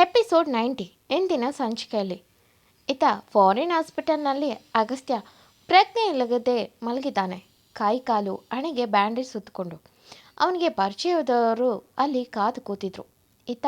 Episode ninety ಇಂದಿನ ಸಂಚಿಕೆಯಲ್ಲಿ. ಈತ ಫಾರಿನ್ ಹಾಸ್ಪಿಟಲ್ನಲ್ಲಿ ಅಗಸ್ತ್ಯ ಪ್ರಜ್ಞೆ ಇಲ್ಲದೆ ಮಲಗಿದ್ದಾನೆ. ಕಾಯಿ ಕಾಲು ಹಣೆಗೆ ಬ್ಯಾಂಡೇಜ್ ಸುತ್ತಕೊಂಡು. ಅವನಿಗೆ ಪರಿಚಯದವರು ಅಲ್ಲಿ ಕಾದು ಕೂತಿದ್ರು. ಈತ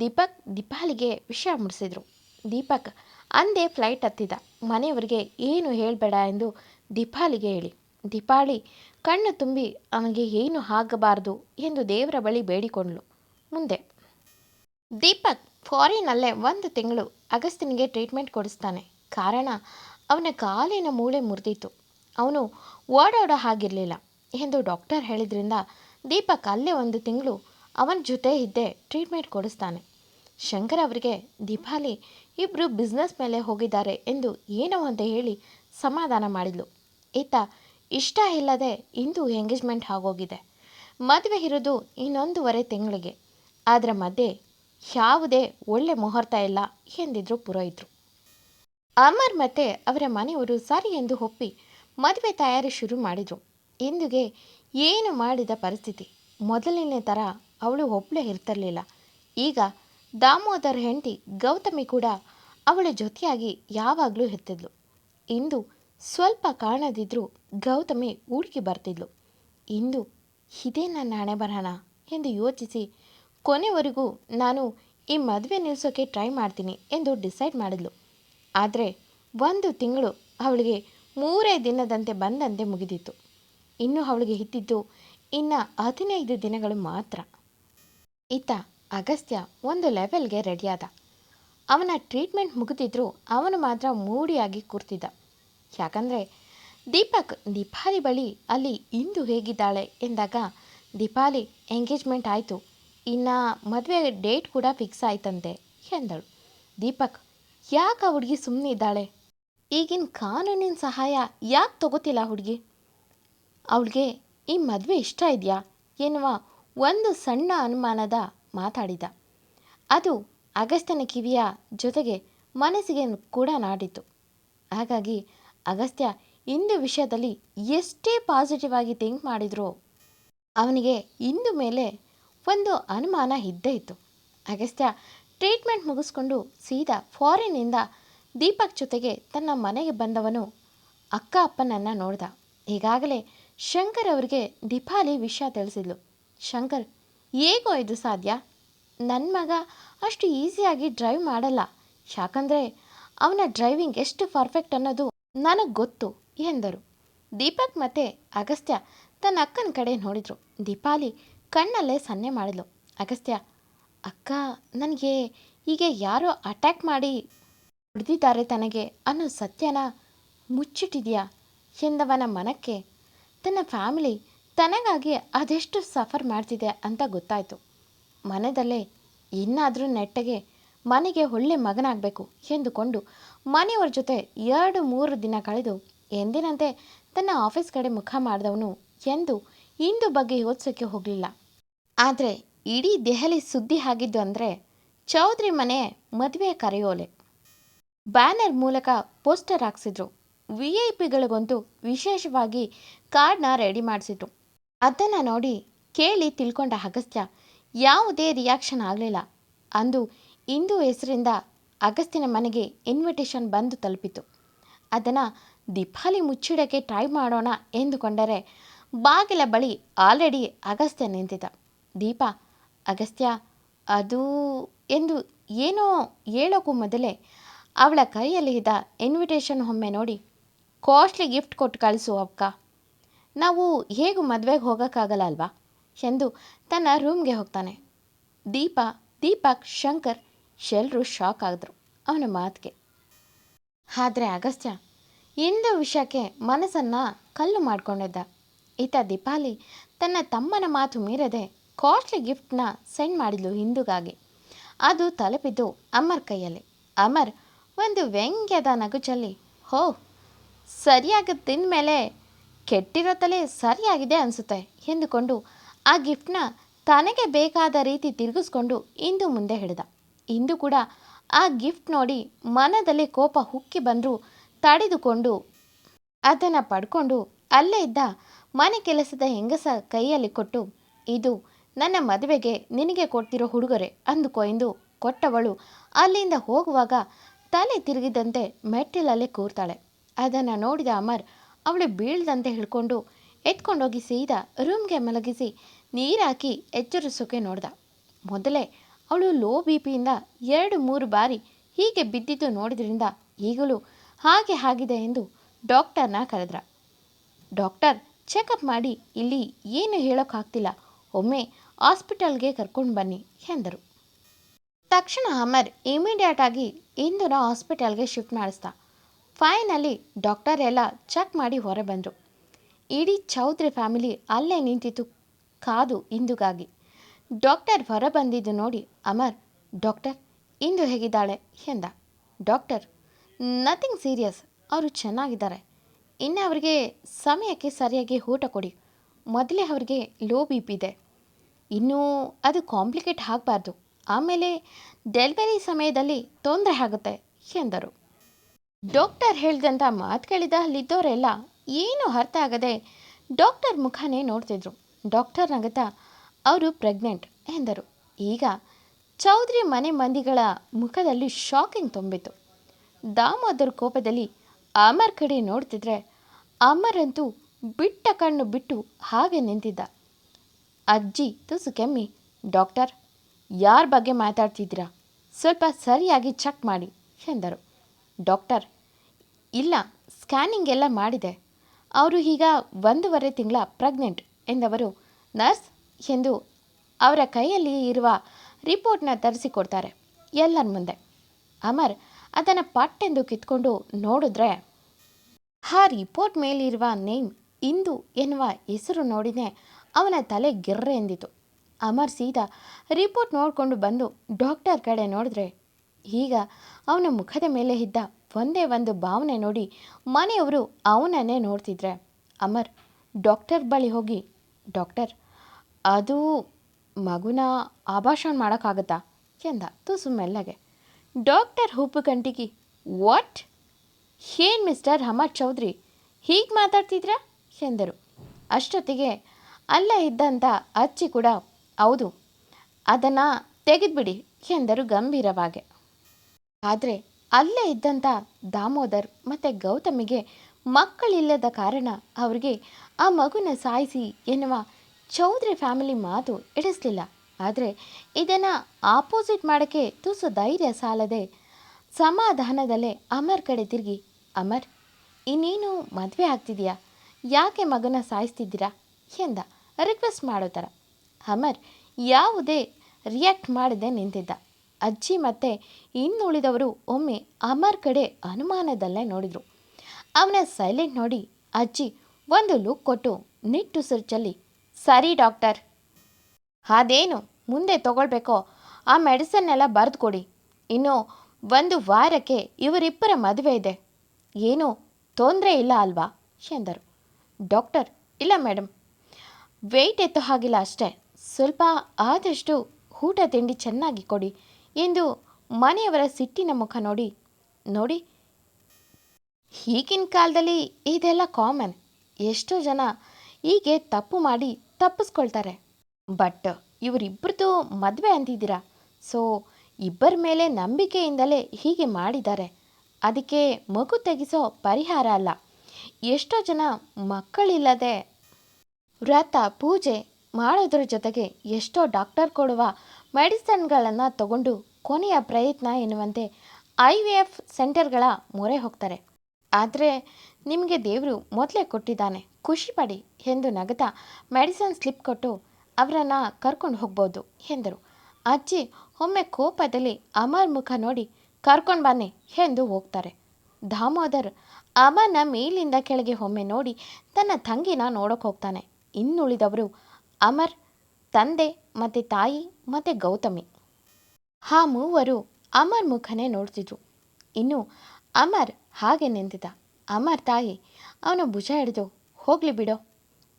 ದೀಪಕ್ ದೀಪಾಲಿಗೆ ವಿಷಯ ಮುಡಿಸಿದ್ರು. ದೀಪಕ್ ಅಂದೇ ಫ್ಲೈಟ್ ಹತ್ತಿದ. ಮನೆಯವರಿಗೆ ಏನು ಹೇಳಬೇಡ ಎಂದು ದೀಪಾಲಿಗೆ ಹೇಳಿ. ದೀಪಾಳಿ ಕಣ್ಣು ತುಂಬಿ, ಅವನಿಗೆ ಏನು ಆಗಬಾರದು? ಎಂದು ದೇವರ ಬಳಿ ಬೇಡಿಕೊಂಡ್ಳು ಮುಂದೆ ದೀಪಕ್ ಫಾರಿನಲ್ಲೇ ಒಂದು ತಿಂಗಳು ಅಗಸ್ತಿನ್ಗೆ ಟ್ರೀಟ್ಮೆಂಟ್ ಕೊಡಿಸ್ತಾನೆ. ಕಾರಣ, ಅವನ ಕಾಲಿನ ಮೂಳೆ ಮುರಿದಿತ್ತು. ಅವನು ಓಡಾಡೋ ಹಾಗಿರಲಿಲ್ಲ. ಎಂದು ಡಾಕ್ಟರ್ ಹೇಳಿದ್ರಿಂದ ದೀಪಕ್ ಅಲ್ಲೇ ಒಂದು ತಿಂಗಳು ಅವನ ಜೊತೆ ಇದ್ದೇ ಟ್ರೀಟ್ಮೆಂಟ್ ಕೊಡಿಸ್ತಾನೆ. ಶಂಕರ್ ಅವರಿಗೆ, ದೀಪಾಲಿ ಇಬ್ಬರು ಬಿಸ್ನೆಸ್ ಮೇಲೆ ಹೋಗಿದ್ದಾರೆ ಎಂದು ಏನೋ ಅಂತ ಹೇಳಿ ಸಮಾಧಾನ ಮಾಡಿದ್ಲು. ಈತ, ಇಷ್ಟ ಇಲ್ಲದೆ ಇಂದು ಎಂಗೇಜ್ಮೆಂಟ್ ಆಗೋಗಿದೆ. ಮದುವೆ ಇರೋದು ಇನ್ನೊಂದೂವರೆ ತಿಂಗಳಿಗೆ. ಅದರ ಮಧ್ಯೆ ಯಾವುದೇ ಒಳ್ಳೆ ಮುಹೂರ್ತ ಇಲ್ಲ ಎಂದಿದ್ರು ಪುರೋಹಿತರು. ಅಮರ್ ಮತ್ತೆ ಅವರ ಮನೆಯವರು ಸರಿ ಎಂದು ಒಪ್ಪಿ ಮದುವೆ ತಯಾರಿ ಶುರು ಮಾಡಿದರು. ಇಂದುಗೆ ಏನು ಮಾಡಿದ ಪರಿಸ್ಥಿತಿ? ಮೊದಲನೇ ಥರ ಅವಳು ಒಬ್ಬಳೇ ಇರ್ತಿರಲಿಲ್ಲ. ಈಗ ದಾಮೋದರ್ ಹೆಂಡತಿ ಗೌತಮಿ ಕೂಡ ಅವಳ ಜೊತೆಯಾಗಿ ಯಾವಾಗಲೂ ಇರ್ತಿದ್ಲು. ಇಂದು ಸ್ವಲ್ಪ ಕಾಣದಿದ್ದರೂ ಗೌತಮಿ ಹುಡುಕಿ ಬರ್ತಿದ್ಲು. ಇಂದು ಇದೇ ನನ್ನ ಹಣೆ ಬರೋಣ ಎಂದು ಯೋಚಿಸಿ ಕೊನೆವರೆಗೂ ನಾನು ಈ ಮದುವೆ ನಿಲ್ಲಿಸೋಕೆ ಟ್ರೈ ಮಾಡ್ತೀನಿ ಎಂದು ಡಿಸೈಡ್ ಮಾಡಿದ್ಲು. ಆದರೆ ಒಂದು ತಿಂಗಳು ಅವಳಿಗೆ ಮೂರೇ ದಿನದಂತೆ ಬಂದಂತೆ ಮುಗಿದಿತ್ತು. ಇನ್ನು ಅವಳಿಗೆ ಇದ್ದಿದ್ದು ಇನ್ನು ಹದಿನೈದು ದಿನಗಳು ಮಾತ್ರ. ಈತ ಅಗಸ್ತ್ಯ ಒಂದು ಲೆವೆಲ್ಗೆ ರೆಡಿಯಾದ ಅವನ ಟ್ರೀಟ್ಮೆಂಟ್ ಮುಗಿದಿದ್ರೂ ಅವನು ಮಾತ್ರ ಮೂಡಿಯಾಗಿ ಕೂರ್ತಿದ್ದ. ಯಾಕಂದರೆ ದೀಪಕ್ ದೀಪಾಲಿ ಬಳಿ ಅಲ್ಲಿ ಇಂದು ಹೇಗಿದ್ದಾಳೆ ಎಂದಾಗ ದೀಪಾಲಿ ಎಂಗೇಜ್ಮೆಂಟ್ ಆಯಿತು. ಇನ್ನು ಮದುವೆ ಡೇಟ್ ಕೂಡ ಫಿಕ್ಸ್ ಆಯ್ತಂತೆ, ಎಂದಳು. ದೀಪಕ್, ಯಾಕೆ ಆ ಹುಡುಗಿ ಸುಮ್ಮನೆ ಇದ್ದಾಳೆ? ಈಗಿನ ಕಾನೂನಿನ ಸಹಾಯ ಯಾಕೆ ತಗೋತಿಲ್ಲ ಹುಡುಗಿ? ಅವಳಿಗೆ ಈ ಮದುವೆ ಇಷ್ಟ ಇದೆಯಾ ಎನ್ನುವ ಒಂದು ಸಣ್ಣ ಅನುಮಾನದ ಮಾತಾಡಿದ. ಅದು ಅಗಸ್ತ್ಯನ ಕಿವಿಯ ಜೊತೆಗೆ ಮನಸ್ಸಿಗೆ ಕೂಡ ನಾಡಿತು. ಹಾಗಾಗಿ ಅಗಸ್ತ್ಯ ಇಂದು ವಿಷಯದಲ್ಲಿ ಎಷ್ಟೇ ಪಾಸಿಟಿವ್ ಆಗಿ ಥಿಂಕ್ ಮಾಡಿದ್ರೂ ಅವನಿಗೆ ಇಂದು ಮೇಲೆ ಒಂದು ಅನುಮಾನ ಇದ್ದೇ ಇತ್ತು. ಅಗಸ್ತ್ಯ ಟ್ರೀಟ್ಮೆಂಟ್ ಮುಗಿಸ್ಕೊಂಡು ಸೀದಾ ಫಾರಿನ್ನಿಂದ ದೀಪಕ್ ಜೊತೆಗೆ ತನ್ನ ಮನೆಗೆ ಬಂದವನು ಅಕ್ಕ ಅಪ್ಪನನ್ನು ನೋಡ್ದ. ಈಗಾಗಲೇ ಶಂಕರ್ ಅವರಿಗೆ ದೀಪಾಲಿ ವಿಷಯ ತಿಳಿಸಿದ್ಲು. ಶಂಕರ್, ಹೇಗೋ ಇದು ಸಾಧ್ಯ? ನನ್ನ ಮಗ ಅಷ್ಟು ಈಸಿಯಾಗಿ ಡ್ರೈವ್ ಮಾಡಲ್ಲ. ಯಾಕಂದರೆ ಅವನ ಡ್ರೈವಿಂಗ್ ಎಷ್ಟು ಪರ್ಫೆಕ್ಟ್ ಅನ್ನೋದು ನನಗೆ ಗೊತ್ತು ಎಂದರು. ದೀಪಕ್ ಮತ್ತೆ ಅಗಸ್ತ್ಯ ತನ್ನ ಅಕ್ಕನ ಕಡೆ ನೋಡಿದರು. ದೀಪಾಲಿ ಕಣ್ಣಲ್ಲೇ ಸನ್ನೆ ಮಾಡಿದ್ಲು. ಅಗಸ್ತ್ಯ, ಅಕ್ಕ, ನನಗೆ ಹೀಗೆ ಯಾರೋ ಅಟ್ಯಾಕ್ ಮಾಡಿ ಹೊಡೆದಿದ್ದಾರೆ ತನಗೆ ಅನ್ನೋ ಸತ್ಯನ ಮುಚ್ಚಿಟ್ಟಿದೆಯಾ ಎಂದವನ ಮನಕ್ಕೆ? ತನ್ನ ಫ್ಯಾಮಿಲಿ ತನಗಾಗಿ ಅದೆಷ್ಟು ಸಫರ್ ಮಾಡ್ತಿದೆ ಅಂತ ಗೊತ್ತಾಯಿತು. ಮನೆಯಲ್ಲೇ ಇನ್ನಾದರೂ ನೆಟ್ಟಗೆ ಮನೆಗೆ ಒಳ್ಳೆ ಮಗನಾಗಬೇಕು ಎಂದುಕೊಂಡು ಮನೆಯವ್ರ ಜೊತೆ ಎರಡು ಮೂರು ದಿನ ಕಳೆದು ಎಂದಿನಂತೆ ತನ್ನ ಆಫೀಸ್ ಕಡೆ ಮುಖ ಮಾಡಿದವನು ಎಂದು ಇಂದು ಬಗ್ಗೆ ಯೋಚಿಸೋಕ್ಕೆ ಹೋಗಲಿಲ್ಲ. ಆದರೆ ಇಡೀ ದೆಹಲಿ ಸುದ್ದಿ ಆಗಿದ್ದು ಅಂದರೆ ಚೌಧರಿ ಮನೆ ಮದುವೆ ಕರೆಯೋಲೆ. ಬ್ಯಾನರ್ ಮೂಲಕ ಪೋಸ್ಟರ್ ಹಾಕ್ಸಿದ್ರು. ವಿ ಐ ಪಿಗಳಿಗೊಂದು ವಿಶೇಷವಾಗಿ ಕಾರ್ಡ್ನ ರೆಡಿ ಮಾಡಿಸಿದ್ರು. ಅದನ್ನು ನೋಡಿ ಕೇಳಿ ತಿಳ್ಕೊಂಡ ಅಗಸ್ತ್ಯ, ಯಾವುದೇ ರಿಯಾಕ್ಷನ್ ಆಗಲಿಲ್ಲ. ಅಂದು ಇಂದು ಹೆಸರಿಂದ ಅಗಸ್ತ್ಯನ ಮನೆಗೆ ಇನ್ವಿಟೇಷನ್ ಬಂದು ತಲುಪಿತು ಅದನ್ನು ದೀಪಾಲಿ ಮುಚ್ಚಿಡೋಕ್ಕೆ ಟ್ರೈ ಮಾಡೋಣ ಎಂದುಕೊಂಡರೆ ಬಾಗಿಲ ಬಳಿ ಆಲ್ರೆಡಿ ಅಗಸ್ತ್ಯ ನಿಂತಿದ್ದ. ದೀಪ, ಅಗಸ್ತ್ಯ, ಅದು ಎಂದು ಏನೋ ಹೇಳೋಕ್ಕೂ ಮೊದಲೇ ಅವಳ ಕೈಯಲ್ಲಿ ಇದ್ದ ಇನ್ವಿಟೇಷನ್ ಒಮ್ಮೆ ನೋಡಿ, ಕಾಸ್ಟ್ಲಿ ಗಿಫ್ಟ್ ಕೊಟ್ಟು ಕಳಿಸು ಅಕ್ಕ ನಾವು ಹೇಗೂ ಮದುವೆಗೆ ಹೋಗೋಕ್ಕಾಗಲ್ಲ ಅಲ್ವಾ? ಎಂದು ತನ್ನ ರೂಮ್ಗೆ ಹೋಗ್ತಾನೆ. ದೀಪ, ದೀಪಕ್, ಶಂಕರ್ ಎಲ್ಲರೂ ಶಾಕ್ ಆದರು ಅವನ ಮಾತಿಗೆ. ಆದರೆ ಅಗಸ್ತ್ಯ ಇಂದು ವಿಷಯಕ್ಕೆ ಮನಸ್ಸನ್ನು ಕಲ್ಲು ಮಾಡಿಕೊಂಡಿದ್ದ. ಈತ ದೀಪಾಲಿ ತನ್ನ ತಮ್ಮನ ಮಾತು ಮೀರದೆ ಕಾಸ್ಟ್ಲಿ ಗಿಫ್ಟ್ನ ಸೆಂಡ್ ಮಾಡಿದ್ಲು ಹಿಂದುಗಾಗಿ. ಅದು ತಲುಪಿದ್ದು ಅಮರ್ ಕೈಯಲ್ಲಿ. ಅಮರ್ ಒಂದು ವ್ಯಂಗ್ಯದ ನಗುಚಲ್ಲಿ, ಹೋ ಸರಿಯಾಗಿ ತಿಂದಮೇಲೆ ಕೆಟ್ಟಿರೋ ತಲೆ ಸರಿಯಾಗಿದೆ ಅನಿಸುತ್ತೆ ಎಂದುಕೊಂಡು ಆ ಗಿಫ್ಟ್ನ ತನಗೆ ಬೇಕಾದ ರೀತಿ ತಿರುಗಿಸ್ಕೊಂಡು ಇಂದು ಮುಂದೆ ಹಿಡಿದ. ಇಂದು ಕೂಡ ಆ ಗಿಫ್ಟ್ ನೋಡಿ ಮನದಲ್ಲಿ ಕೋಪ ಹುಕ್ಕಿ ಬಂದರೂ ತಡೆದುಕೊಂಡು ಅದನ್ನು ಪಡ್ಕೊಂಡು ಅಲ್ಲೇ ಇದ್ದ ಮನೆ ಕೆಲಸದ ಹೆಂಗಸ ಕೈಯಲ್ಲಿ ಕೊಟ್ಟು, ಇದು ನನ್ನ ಮದುವೆಗೆ ನಿನಗೆ ಕೊಡ್ತಿರೋ ಹುಡುಗರೆ ಅಂದುಕೊಯ್ದು ಕೊಟ್ಟವಳು. ಅಲ್ಲಿಂದ ಹೋಗುವಾಗ ತಲೆ ತಿರುಗಿದಂತೆ ಮೆಟ್ಟಿಲಲ್ಲೇ ಕೂರ್ತಾಳೆ. ಅದನ್ನು ನೋಡಿದ ಅಮರ್ ಅವಳು ಬೀಳ್ದಂತೆ ಹಿಡ್ಕೊಂಡು ಎತ್ಕೊಂಡೋಗಿ ಸೀದಾ ರೂಮ್ಗೆ ಮಲಗಿಸಿ ನೀರಾಕಿ ಎಚ್ಚರಿಸೋಕೆ ನೋಡ್ದ. ಮೊದಲೇ ಅವಳು ಲೋ ಬಿ ಪಿಯಿಂದ ಎರಡು ಮೂರು ಬಾರಿ ಹೀಗೆ ಬಿದ್ದಿದ್ದು ನೋಡಿದ್ರಿಂದ ಈಗಲೂ ಹಾಗೆ ಆಗಿದೆ ಎಂದು ಡಾಕ್ಟರ್ನ ಕರೆದ್ರ. ಡಾಕ್ಟರ್ ಚೆಕಪ್ ಮಾಡಿ ಇಲ್ಲಿ ಏನು ಹೇಳೋಕ್ಕಾಗ್ತಿಲ್ಲ. ಒಮ್ಮೆ ಹಾಸ್ಪಿಟಲ್ಗೆ ಕರ್ಕೊಂಡು ಬನ್ನಿ ಎಂದರು. ತಕ್ಷಣ ಅಮರ್ ಇಮಿಡಿಯೇಟ್ ಆಗಿ ಇಂದುನ ಹಾಸ್ಪಿಟಲ್ಗೆ ಶಿಫ್ಟ್ ಮಾಡಿಸ್ದ. ಫೈನಲಿ ಡಾಕ್ಟರ್ ಎಲ್ಲ ಚೆಕ್ ಮಾಡಿ ಹೊರ ಬಂದರು. ಇಡೀ ಚೌಧರಿ ಫ್ಯಾಮಿಲಿ ಅಲ್ಲೇ ನಿಂತಿತ್ತು ಕಾದು ಇಂದುಗಾಗಿ. ಡಾಕ್ಟರ್ ಹೊರ ಬಂದಿದ್ದು ನೋಡಿ ಅಮರ್, ಡಾಕ್ಟರ್, ಇಂದು ಹೇಗಿದ್ದಾಳೆ? ಎಂದ. ಡಾಕ್ಟರ್ ನಥಿಂಗ್ ಸೀರಿಯಸ್ ಅವರು ಚೆನ್ನಾಗಿದ್ದಾರೆ. ಇನ್ನು ಅವರಿಗೆ ಸಮಯಕ್ಕೆ ಸರಿಯಾಗಿ ಊಟ ಕೊಡಿ. ಮೊದಲೇ ಅವರಿಗೆ ಲೋ ಬಿ ಪಿ ಇದೆ. ಇನ್ನೂ ಅದು ಕಾಂಪ್ಲಿಕೇಟ್ ಆಗಬಾರ್ದು. ಆಮೇಲೆ ಡೆಲಿವರಿ ಸಮಯದಲ್ಲಿ ತೊಂದರೆ ಆಗುತ್ತೆ ಎಂದರು. ಡಾಕ್ಟರ್ ಹೇಳಿದಂಥ ಮಾತು ಕೇಳಿದ ಅಲ್ಲಿದ್ದವರೆಲ್ಲ ಏನೂ ಅರ್ಥ ಆಗದೆ ಡಾಕ್ಟರ್ ಮುಖನೇ ನೋಡ್ತಿದ್ರು. ಡಾಕ್ಟರ್ ನಗತ ಅವರು ಪ್ರೆಗ್ನೆಂಟ್ ಎಂದರು. ಈಗ ಚೌಧರಿ ಮನೆ ಮಂದಿಗಳ ಮುಖದಲ್ಲಿ ಶಾಕಿಂಗ್ ತುಂಬಿತು ದಾಮೋದರ್ ಕೋಪದಲ್ಲಿ ಅಮರ್ ಕಡೆ ನೋಡ್ತಿದ್ರೆ ಅಮರ್ ಅಂತೂ ಬಿಟ್ಟ ಕಣ್ಣು ಬಿಟ್ಟು ಹಾಗೆ ನಿಂತಿದ್ದ. ಅಜ್ಜಿ ತುಸು ಕೆಮ್ಮಿ, ಡಾಕ್ಟರ್, ಯಾರ ಬಗ್ಗೆ ಮಾತಾಡ್ತಿದ್ದೀರಾ? ಸ್ವಲ್ಪ ಸರಿಯಾಗಿ ಚೆಕ್ ಮಾಡಿ, ಎಂದರು. ಡಾಕ್ಟರ್, ಇಲ್ಲ, ಸ್ಕ್ಯಾನಿಂಗ್ ಎಲ್ಲ ಮಾಡಿದೆ. ಅವರು ಈಗ ಒಂದೂವರೆ ತಿಂಗಳ ಪ್ರೆಗ್ನೆಂಟ್, ಎಂದವರು ನರ್ಸ್ ಎಂದು ಅವರ ಕೈಯಲ್ಲಿ ಇರುವ ರಿಪೋರ್ಟ್ನ ತರಿಸಿಕೊಡ್ತಾರೆ ಎಲ್ಲರ ಮುಂದೆ. ಅಮರ್ ಅದನ್ನು ಪಟ್ಟೆಂದು ಕಿತ್ಕೊಂಡು ನೋಡಿದ್ರೆ, ಆ ರಿಪೋರ್ಟ್ ಮೇಲಿರುವ ನೇಮ್ ಇಂದು ಎನ್ನುವ ಹೆಸರು ನೋಡಿದೆ ಅವನ ತಲೆ ಗಿರ್ರೆ ಎಂದಿತು ಅಮರ್ ಸೀದಾ ರಿಪೋರ್ಟ್ ನೋಡಿಕೊಂಡು ಬಂದು ಡಾಕ್ಟರ್ ಕಡೆ ನೋಡಿದ್ರೆ, ಈಗ ಅವನ ಮುಖದ ಮೇಲೆ ಇದ್ದ ಒಂದೇ ಒಂದು ಭಾವನೆ ನೋಡಿ ಮನೆಯವರು ಅವನನ್ನೇ ನೋಡ್ತಿದ್ರೆ. ಅಮರ್ ಡಾಕ್ಟರ್ ಬಳಿ ಹೋಗಿ, ಡಾಕ್ಟರ್, ಅದು ಮಗುನ ಆಭಾಷಣ ಮಾಡೋಕ್ಕಾಗತ್ತಾ? ಎಂದ ತುಸು ಮೆಲ್ಲಗೆ. ಡಾಕ್ಟರ್ ಹುಬ್ಬು ಕಂಟಿಗಿ ವಾಟ್? ಏನು ಮಿಸ್ಟರ್ ಹಮದ್ ಚೌಧರಿ? ಹೀಗೆ ಮಾತಾಡ್ತಿದ್ರಾ? ಎಂದರು. ಅಷ್ಟೊತ್ತಿಗೆ ಅಲ್ಲೇ ಇದ್ದಂಥ ಅಚ್ಚಿ ಕೂಡ, ಹೌದು, ಅದನ್ನು ತೆಗೆದುಬಿಡಿ, ಎಂದರು ಗಂಭೀರವಾಗಿ. ಆದರೆ ಅಲ್ಲೇ ಇದ್ದಂಥ ದಾಮೋದರ್ ಮತ್ತು ಗೌತಮಿಗೆ ಮಕ್ಕಳಿಲ್ಲದ ಕಾರಣ ಅವರಿಗೆ ಆ ಮಗುನ ಸಾಯಿಸಿ ಎನ್ನುವ ಚೌಧರಿ ಫ್ಯಾಮಿಲಿ ಮಾತು ಇಡಿಸ್ಲಿಲ್ಲ ಆದರೆ ಇದನ್ನು ಆಪೋಸಿಟ್ ಮಾಡೋಕ್ಕೆ ತುಸು ಧೈರ್ಯ ಸಾಲದೆ ಸಮಾಧಾನದಲ್ಲೇ ಅಮರ್ ಕಡೆ ತಿರುಗಿ, ಅಮರ್, ಇನ್ನೇನು ಮದುವೆ ಆಗ್ತಿದೆಯಾ? ಯಾಕೆ ಮಗನ ಸಾಯಿಸ್ತಿದ್ದೀರಾ? ಎಂದ ರಿಕ್ವೆಸ್ಟ್ ಮಾಡೋ ಥರ. ಅಮರ್ ಯಾವುದೇ ರಿಯಾಕ್ಟ್ ಮಾಡದೆ ನಿಂತಿದ್ದ. ಅಜ್ಜಿ ಮತ್ತು ಇನ್ನುಳಿದವರು ಒಮ್ಮೆ ಅಮರ್ ಕಡೆ ಅನುಮಾನದಲ್ಲೇ ನೋಡಿದರು. ಅವನ ಸೈಲೆಂಟ್ ನೋಡಿ ಅಜ್ಜಿ ಒಂದು ಲುಕ್ ಕೊಟ್ಟು ನಿಟ್ಟುಸಿರು ಚೆಲ್ಲಿ, ಸರಿ ಡಾಕ್ಟರ್ ಅದೇನು? ಮುಂದೆ ತಗೊಳ್ಬೇಕೋ? ಆ ಮೆಡಿಸನ್ನೆಲ್ಲ ಬರೆದು ಕೊಡಿ ಇನ್ನು ಒಂದು ವಾರಕ್ಕೆ ಇವರಿಬ್ಬರ ಮದುವೆ ಇದೆ. ಏನೂ ತೊಂದರೆ ಇಲ್ಲ ಅಲ್ವಾ? ಎಂದರು. ಡಾಕ್ಟರ್, ಇಲ್ಲ ಮೇಡಮ್ ವೆಯ್ಟ್ ಎತ್ತೋ ಹಾಗಿಲ್ಲ ಅಷ್ಟೇ. ಸ್ವಲ್ಪ ಆದಷ್ಟು ಊಟ ತಿಂಡಿ ಚೆನ್ನಾಗಿ ಕೊಡಿ ಎಂದು ಮನೆಯವರ ಸಿಟ್ಟಿನ ಮುಖ ನೋಡಿ ನೋಡಿ, ಈಗಿನ ಕಾಲದಲ್ಲಿ ಇದೆಲ್ಲ ಕಾಮನ್. ಎಷ್ಟೋ ಜನ ಹೀಗೆ ತಪ್ಪು ಮಾಡಿ ತಪ್ಪಿಸ್ಕೊಳ್ತಾರೆ. ಬಟ್ ಇವರಿಬ್ರದ್ದು ಮದುವೆ ಅಂತಿದ್ದೀರಾ ಸೊ ಇಬ್ಬರ ಮೇಲೆ ನಂಬಿಕೆಯಿಂದಲೇ ಹೀಗೆ ಮಾಡಿದ್ದಾರೆ. ಅದಕ್ಕೆ ಮಗು ತೆಗೆಸೋ ಪರಿಹಾರ ಅಲ್ಲ. ಎಷ್ಟೋ ಜನ ಮಕ್ಕಳಿಲ್ಲದೆ ವ್ರತ, ಪೂಜೆ ಮಾಡೋದ್ರ ಜೊತೆಗೆ ಎಷ್ಟೋ ಡಾಕ್ಟರ್ ಕೊಡುವ ಮೆಡಿಸನ್ಗಳನ್ನು ತಗೊಂಡು ಕೊನೆಯ ಪ್ರಯತ್ನ ಎನ್ನುವಂತೆ ಐ ವಿ ಎಫ್ ಸೆಂಟರ್ಗಳ ಮೊರೆ ಹೋಗ್ತಾರೆ. ಆದರೆ, ನಿಮಗೆ ದೇವರು ಮೊದಲೇ ಕೊಟ್ಟಿದ್ದಾನೆ. ಖುಷಿಪಡಿ ಎಂದು ನಗತಾ ಮೆಡಿಸನ್ ಸ್ಲಿಪ್ ಕೊಟ್ಟು ಅವರನ್ನು ಕರ್ಕೊಂಡು ಹೋಗ್ಬೋದು ಎಂದರು. ಅಜ್ಜಿ ಒಮ್ಮೆ ಕೋಪದಲ್ಲಿ ಅಮರ್ ಮುಖ ನೋಡಿ, ಕರ್ಕೊಂಡು ಬನ್ನಿ ಎಂದು ಹೋಗ್ತಾರೆ. ದಾಮೋದರ್ ಅಮನ ಮೇಲಿಂದ ಕೆಳಗೆ ಒಮ್ಮೆ ನೋಡಿ ತನ್ನ ತಂಗಿನ ನೋಡೋಕೆ ಹೋಗ್ತಾನೆ. ಇನ್ನುಳಿದವರು ಅಮರ್, ತಂದೆ ಮತ್ತು ತಾಯಿ ಮತ್ತು ಗೌತಮಿ. ಆ ಮೂವರು ಅಮರ್ ಮುಖನೇ ನೋಡ್ತಿದ್ರು. ಇನ್ನು ಅಮರ್ ಹಾಗೆ ನಿಂತಿದ್ದ. ಅಮರ್ ತಾಯಿ, ಅವನ ಭುಜ ಹಿಡಿದು ಹೋಗಲಿ ಬಿಡೋ.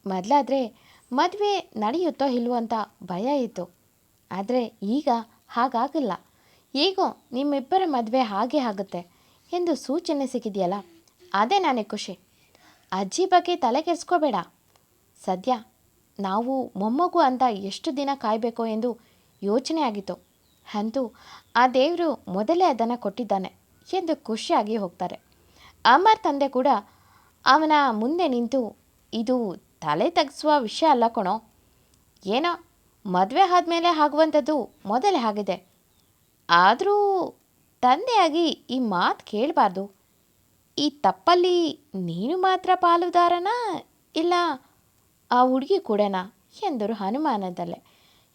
ಮೊದಲಾದರೆ ಮದುವೆ ನಡೆಯುತ್ತೋ ಇಲ್ವೋ ಅಂತ ಭಯ ಇತ್ತು. ಆದರೆ ಈಗ ಹಾಗಾಗಲ್ಲ. ಈಗೋ, ನಿಮ್ಮಿಬ್ಬರ ಮದುವೆ ಹಾಗೆ ಆಗುತ್ತೆ ಎಂದು ಸೂಚನೆ ಸಿಕ್ಕಿದೆಯಲ್ಲ? ಅದೇ ನನಗೆ ಖುಷಿ. ಅಜ್ಜಿ ಬಗ್ಗೆ ತಲೆ ಕೆಡಿಸ್ಕೋಬೇಡ ಸದ್ಯ ನಾವು ಮೊಮ್ಮಗು ಅಂತ ಎಷ್ಟು ದಿನ ಕಾಯಬೇಕು ಎಂದು ಯೋಚನೆ ಆಗಿತ್ತು. ಅಂತೂ ಆ ದೇವರು ಮೊದಲೇ ಅದನ್ನು ಕೊಟ್ಟಿದ್ದಾನೆ ಎಂದು ಖುಷಿಯಾಗಿ ಹೋಗ್ತಾರೆ. ಅಮರ್ ತಂದೆ ಕೂಡ ಅವನ ಮುಂದೆ ನಿಂತು, ಇದು ತಲೆ ತೆಗೆಸುವ ವಿಷಯ ಅಲ್ಲ ಕಣೋ. ಏನೋ, ಮದುವೆ ಆದಮೇಲೆ ಆಗುವಂಥದ್ದು ಮೊದಲೇ ಆಗಿದೆ. ಆದರೂ ತಂದೆಯಾಗಿ ಈ ಮಾತು ಕೇಳಬಾರ್ದು. ಈ ತಪ್ಪಲ್ಲಿ ನೀನು ಮಾತ್ರ ಪಾಲುದಾರನಾ, ಇಲ್ಲ ಆ ಹುಡುಗಿ ಕೂಡನಾ ಎಂದರು ಅನುಮಾನದಲ್ಲೇ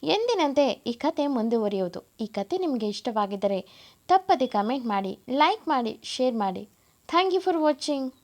ಎಂದಿನಂತೆ ಈ ಕತೆ ಮುಂದುವರಿಯುವುದು. ಈ ಕತೆ ನಿಮಗೆ ಇಷ್ಟವಾಗಿದ್ದರೆ ತಪ್ಪದೆ ಕಮೆಂಟ್ ಮಾಡಿ, ಲೈಕ್ ಮಾಡಿ, ಶೇರ್ ಮಾಡಿ. Thank you for watching.